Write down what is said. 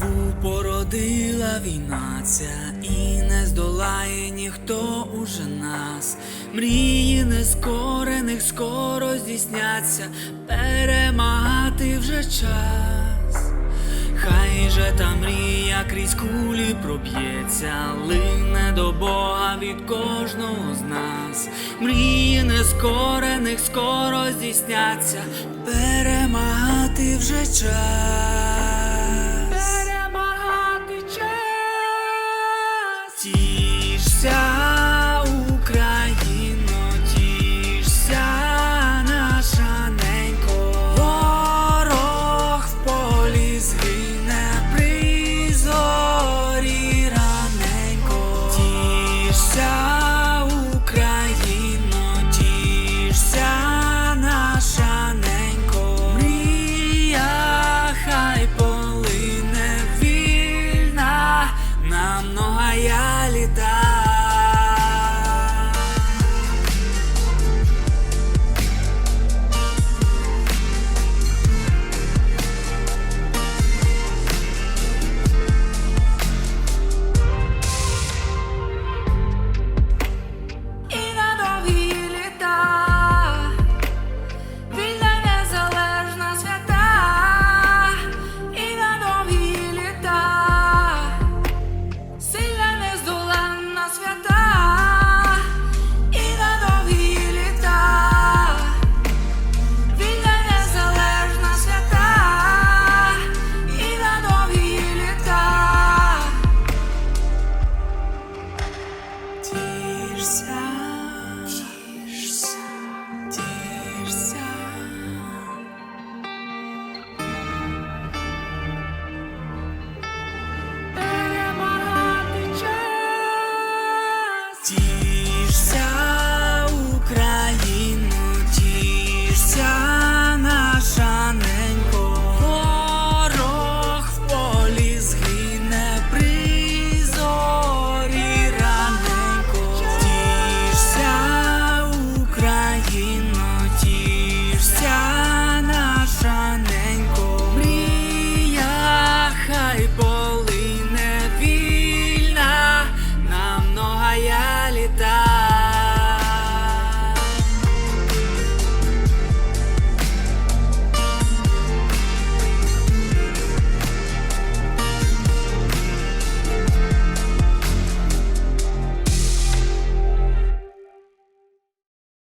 нову породила війна ця і не здолає ніхто уже нас. Мрії нескорених скоро здійсняться, перемагати вже час. Хай же та мрія крізь кулі проб'ється, лине до Бога від кожного з нас. Мрії нескорених скоро здійсняться, перемагати вже час. Тішся, Україно, тішся, наша ненько, ворог в полі згине при зорі раненько, тішся, Україно, тішся, наша ненько, мрія хай полине вільна, нам нога я. Тішся, Україну, тішся.